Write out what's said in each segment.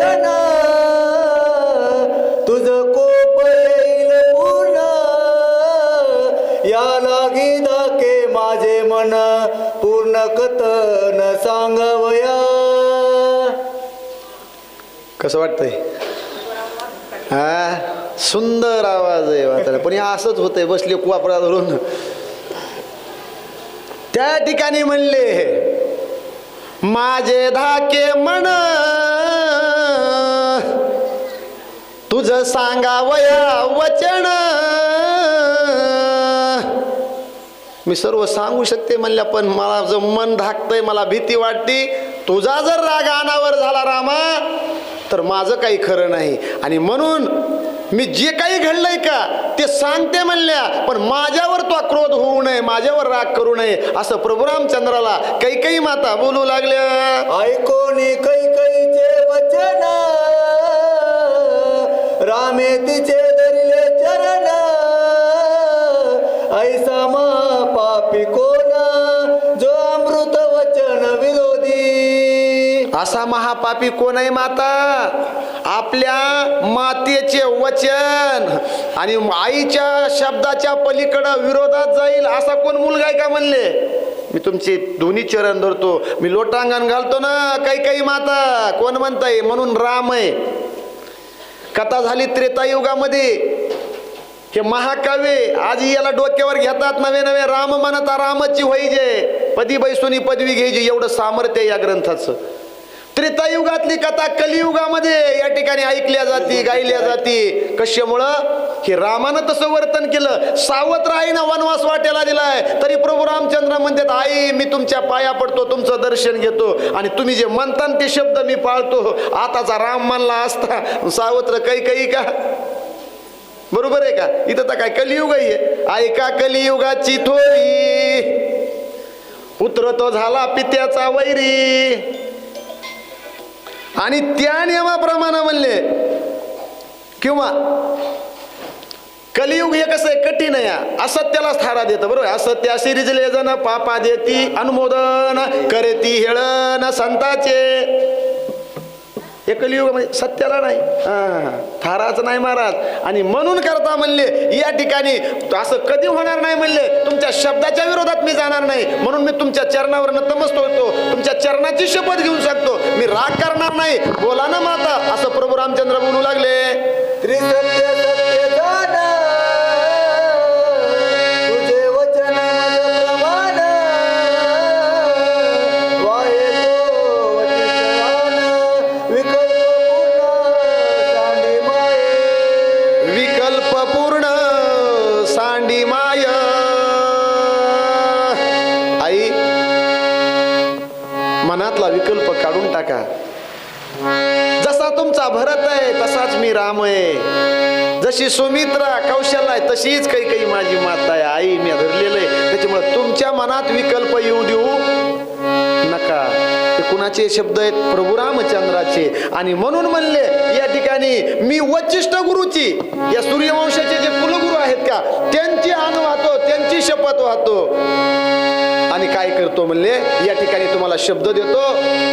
वचन तुझ कोप येईल पुन्हा या लागी दाके माझे मन पूर्ण कथन सांगवया. कसं वाटतंय? हा? सुंदर आवाज आहे म्हातारा पण हे असंच होतंय बसले कुवापरा धरून त्या ठिकाणी म्हणले माझे धाके म्हण तुझ सांगावया वचन. मी सर्व सांगू शकते म्हणल्या पण मला जर मन धाकतंय मला भीती वाटते. तुझा जर राग अनावर झाला रामा तर माझं काही खरं नाही. आणि म्हणून मी जे काही घडलंय का ते सांगते म्हणल्या पण माझ्यावर तो क्रोध होऊ नये माझ्यावर राग करू नये असं प्रभू रामचंद्राला कैकई माता बोलू लागल्या. ऐकोनी कैकईचे वचन. रामे तिचे धरिले चरण. ऐसा मा पापी कोण? जो अमृत वचन विरोधी. असा महापापी कोण आहे माता? आपल्या मातेचे वचन. आणि आईच्या शब्दाच्या पलीकडं विरोधात जाईल असा कोण मुलगा आहे का म्हणले? मी तुमचे दोन्ही चरण धरतो. मी लोटांगण घालतो ना काही काही माता. कोण म्हणताय? म्हणून राम आहे. कथा झाली त्रेतायुगामध्ये. हे महाकाव्य आज याला डोक्यावर घेतात नवे नवे राम म्हणता रामची व्हायचे पदी बैसुनी पदवी घ्यायची एवढं सामर्थ्य या ग्रंथाचं. त्रेतायुगातली कथा कलियुगामध्ये या ठिकाणी ऐकल्या जाती गायल्या जाती. कशामुळं? की रामानं तसं वर्तन केलं. सावत्र आईनं वनवास वाटेला दिलाय. तरी प्रभू रामचंद्र म्हणतात आई मी तुमच्या पाया पडतो तुमचं दर्शन घेतो आणि तुम्ही जे म्हणता ते शब्द मी पाळतो. आताचा राम मानला असता सावत्र काही काही का? बरोबर आहे का? इथं तर काय कलियुग आहे. ऐका कलियुगाची थोरी. पुत्र तो झाला पित्याचा वैरी. आणि त्या नियमाप्रमाणे म्हणले किंवा कलियुग हे कसं आहे? कठीण आहे असत्यालाच थारा देतं बरोबर? असत्याशी असत्या सिरिजले जण पापा देती अनुमोदन करेती हेळन संताचे. हे म्हणजे सत्याला नाही. थाराच नाही महाराज. आणि म्हणून करता म्हणले या ठिकाणी असं कधी होणार नाही म्हणले तुमच्या शब्दाच्या विरोधात मी जाणार नाही. म्हणून मी तुमच्या चरणावर नतमस्त होतो. तुमच्या चरणाची शपथ घेऊन शकतो मी राग करणार नाही. बोला ना माता. असं प्रभू रामचंद्र बोलू लागले. त्रिसत्य पूर्ण सांडी माय. आई मनातला विकल्प काढून टाका. जसा तुमचा भरत आहे तसाच मी राम आहे. जशी सुमित्रा कौशल आहे तशीच काही काही माझी माता आहे. आई मी धरलेलं आहे. त्याच्यामुळे तुमच्या मनात विकल्प येऊ देऊ कोणाचे शब्द आहेत प्रभू रामचंद्राचे. आणि म्हणून म्हणले या ठिकाणी मी वचिष्ठ गुरुची या सूर्यवंशाचे जे कुलगुरू आहेत का त्यांची आण वाहतो त्यांची शपथ वाहतो. आणि काय करतो म्हणले या ठिकाणी तुम्हाला शब्द देतो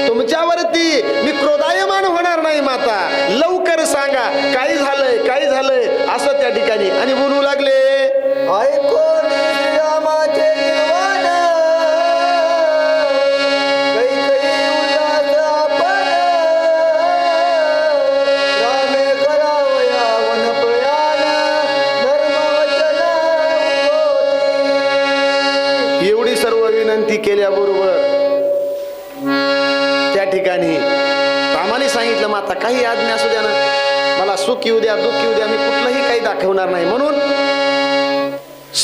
तुमच्यावरती मी क्रोधायमान होणार नाही माता. लवकर सांगा काय झालंय काय झालंय असं त्या ठिकाणी. आणि बोलू विनंती केल्याबरोबर त्या ठिकाणी आम्हाला सांगितलं माता काही आज्ञा असू द्या ना. मला सुख येऊ द्या दुःख येऊ द्या मी कुठलंही काही दाखवणार नाही. म्हणून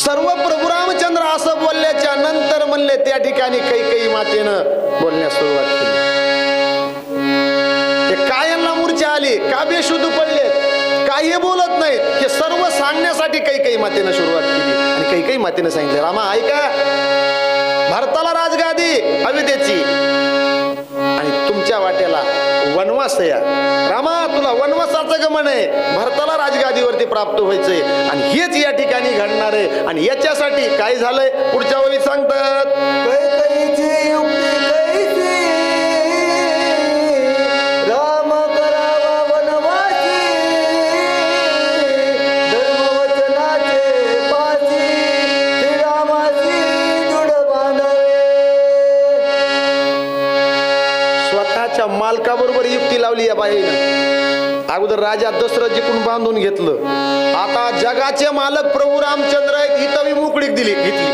सर्व प्रभू रामचंद्र असं बोलल्याच्या नंतर म्हणले त्या ठिकाणी काही काही मातेनं बोलण्यास सुरुवात केली. ते कायांना मूर्छा आली का बेशुद्ध पडले काही बोलत नाहीत. हे सर्व सांगण्यासाठी काही काही मातेनं सुरुवात केली. आणि काही काही मातेनं सांगितलं रामा ऐका भारताला राजगादी अविद्येची. आणि तुमच्या वाट्याला वनवास या रामा तुला वनवासाचं गमन आहे. भारताला राजगादीवरती प्राप्त व्हायचंय. आणि हेच या ठिकाणी घडणार आहे. आणि याच्यासाठी काय झालंय? पुढच्या वेळी सांगतात. मालकाबरोबर युक्ती लावली या बाईनं. अगोदर राजा दशरथ जिंकून बांधून घेतलं. आता जगाचे मालक प्रभू रामचंद्र आहेत ही तवी मोकळीक दिली घेतली.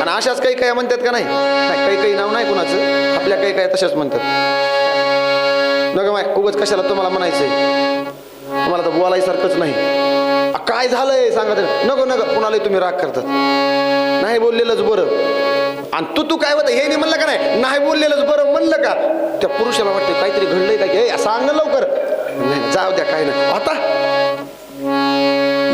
आणि अशाच काही काही म्हणतात का नाही? काही काही नाव नाही कुणाचं. आपल्या काही काही तशाच म्हणतात. नग माय उगच कशाला तुम्हाला म्हणायचंय? तुम्हाला तर बोलायसारखंच नाही. काय झालंय? सांगा नको नको कोणालाही तुम्ही राग करतात. नाही बोललेलंच बरं. आणि तू तू काय होतं? हे नाही म्हणलं का नाही? नाही बोललेलंच बरं म्हणलं का? त्या पुरुषाला वाटतं काहीतरी घडलंय का? हे सांग ना लवकर. नाही जाऊ द्या काय नाही. आता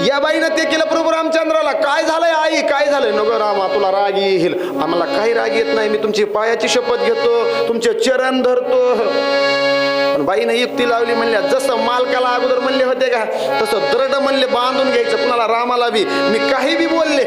या बाईनं ते केलं प्रभू रामचंद्राला. काय झालंय आई? काय झालंय? नको रामा तुला राग येईल. आम्हाला काही राग येत नाही. मी तुमची पायाची शपथ घेतो. तुमचे चरण धरतो. पण बाईनं युक्ती लावली म्हणल्या जसं मालकाला अगोदर म्हणले होते का तसं दृढ म्हणले बांधून घ्यायचं. कुणाला रामाला बी. मी काही बी बोलले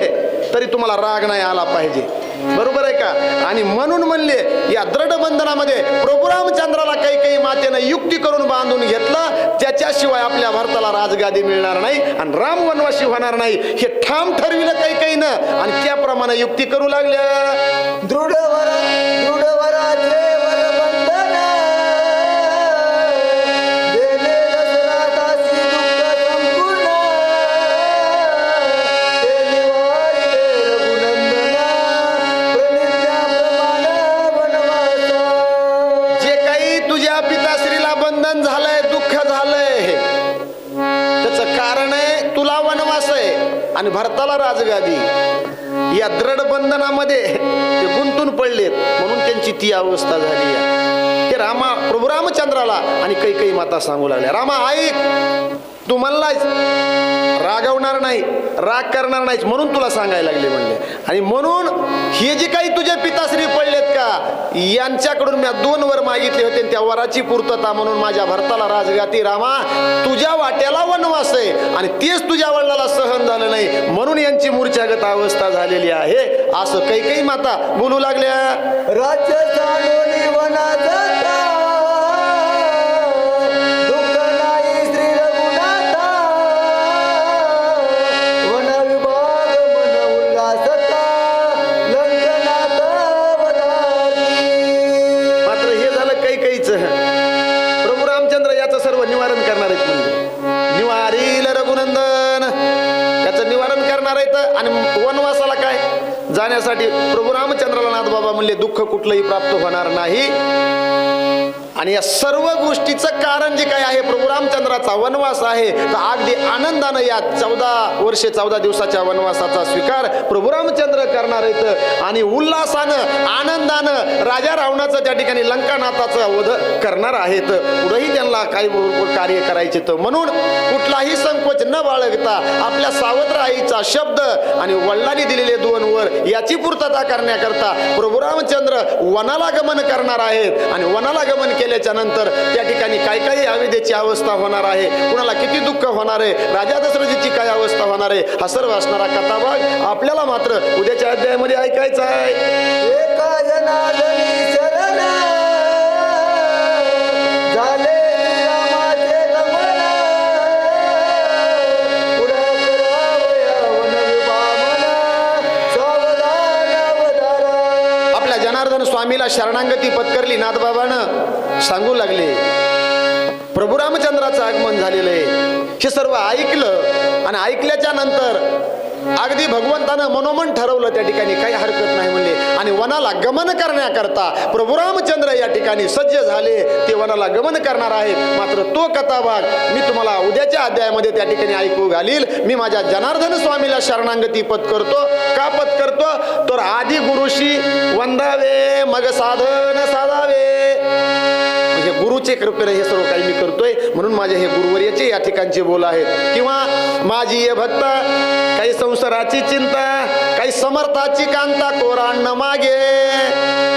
तरी तुम्हाला राग नाही आला पाहिजे. बरोबर आहे का? आणि म्हणून म्हणले या दृढ बंधनामध्ये प्रभू रामचंद्राला काही काही मातेनं युक्ती करून बांधून घेतलं त्याच्याशिवाय आपल्या भारताला राजगादी मिळणार नाही आणि राम वनवासी होणार नाही. हे ठाम ठरविलं काही काही न आणि त्याप्रमाणे युक्ती करू लागल्या. दृढ वर दृढ आणि भारताला राजगादी. या दृढ बंधनामध्ये ते गुंतून पडलेत. म्हणून त्यांची ती अवस्था झाली आहे. ते रामा प्रभू रामचंद्राला आणि काही काही माता सांगू लागल्या. रामा ऐक. तू म्हणलायस. रागवणार नाही राग करणार नाहीस म्हणून तुला सांगायला लागले म्हणले. आणि म्हणून हे जे काही तुझे पिताश्री पडलेत का यांच्याकडून मी दोन वर मागितले होते आणि त्या वराची पूर्तता म्हणून माझ्या भरताला राजगाती रामा तुझ्या वाट्याला वनवास आहे आणि तेच तुझ्या वडिलाला सहन झालं नाही. म्हणून यांची मूर्छागत अवस्था झालेली आहे. असं काही काही माता बोलू लागल्या. याचं सर्व निवारण करणार आहेत म्हणजे निवारील रघुनंदन. याचं निवारण करणार आहेत आणि वनवासाला काय? जाण्यासाठी प्रभू रामचंद्राला नाथ बाबा म्हणले दुःख कुठलंही प्राप्त होणार नाही. आणि या सर्व गोष्टीचं कारण जे काय आहे प्रभू रामचंद्राचा वनवास आहे तर अगदी आनंदानं या चौदा वर्षे चौदा दिवसाच्या वनवासाचा स्वीकार प्रभू रामचंद्र करणार आहेत. आणि उल्हासानं आनंदानं राजा रावणाचं त्या ठिकाणी लंकानाथाचं वध करणार आहेत. पुढेही त्यांना काही कार्य करायचे तर म्हणून कुठलाही संकोच न बाळगता आपल्या सावत्र आईचा शब्द आणि वडिलांनी दिलेले दोन वर याची पूर्तता करण्याकरता प्रभू रामचंद्र वनाला गमन करणार आहेत. आणि वनाला गमन केल्याच्यानंतर त्या ठिकाणी काय काय अविधेची अवस्था होणार आहे? कुणाला किती दुःख होणार आहे? राजा दशरथीची काय अवस्था होणार आहे? हा सर्व असणारा कथाभाग आपल्याला मात्र उद्याच्या अध्यायामध्ये ऐकायचा आहे. स्वामीला शरणांगती पत्करली नाथबाबानं. सांगू लागले. प्रभू रामचंद्राचं आगमन झालेलं आहे. हे सर्व ऐकलं आणि ऐकल्याच्या नंतर अगदी भगवंतानं मनोमन ठरवलं त्या ठिकाणी काही हरकत नाही म्हणले. आणि वनाला गमन करण्याकरता प्रभू रामचंद्र या ठिकाणी सज्ज झाले. ते वनाला गमन करणार आहेत. मात्र तो कथाभाग मी तुम्हाला उद्याच्या अध्यायामध्ये त्या ठिकाणी ऐकू घालील. मी माझ्या जनार्दन स्वामीला शरणांगती पत्करतो का पत्करतो तर आधी गुरुशी वंदावे मग साधन साधावे. हे गुरुचे कृपेने हे सर्व काही मी करतोय. म्हणून माझे हे गुरुवर्याचे या ठिकाणचे बोल आहेत. किंवा माझी ये भक्ता काही संसाराची चिंता काही समर्थाची कांता कोराण मागे.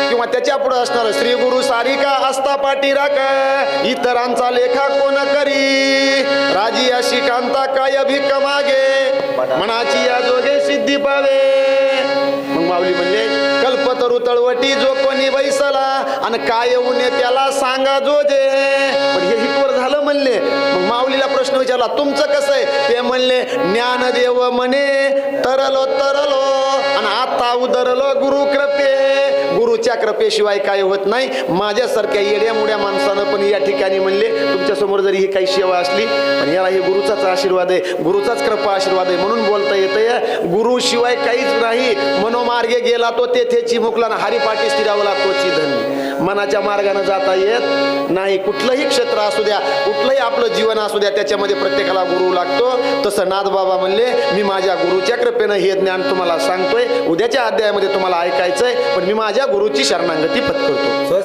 किंवा त्याच्या पुढे असणार श्री गुरु सारिका असता पाठी राखा. इतरांचा लेखा कोण करी? राजी अशी कांता काय भीक मागे? मनाची या जोगे सिद्धी पावे. माऊली म्हणजे कल्पतरू तळवटी जो कोणी बैसला आणि काय उणे त्याला सांगा जो जे. पण हे हितवर झालं म्हणले. मग माऊलीला प्रश्न विचारला तुमचं कसं आहे? ते म्हणले ज्ञानदेव म्हणे तरलो तरलो आणि आता उदरलो गुरु कृपे गुरुच्या कृपेशिवाय काय होत नाही. माझ्यासारख्या येड्या मुड्या माणसानं पण या ठिकाणी म्हणले तुमच्यासमोर जरी ही काही सेवा असली पण याला हे गुरुचाच आशीर्वाद आहे गुरुचाच कृपा आशीर्वाद आहे म्हणून बोलता येतं गुरुशिवाय काहीच नाही. मनोमार्गे गेला तो तेथेची मुकला हरिपाठी स्थिरावला तोची धन्य मनाच्या मार्गाने जाता येत नाही. कुठलंही क्षेत्र असू द्या कुठलंही आपलं जीवन असू द्या त्याच्यामध्ये प्रत्येकाला गुरु लागतो. तसं नाथ बाबा म्हणले मी माझ्या गुरुच्या कृपेनं हे ज्ञान तुम्हाला सांगतोय. उद्याच्या अध्यायामध्ये तुम्हाला ऐकायचंय पण मी माझ्या गुरुची शरणांगती पत्करतो.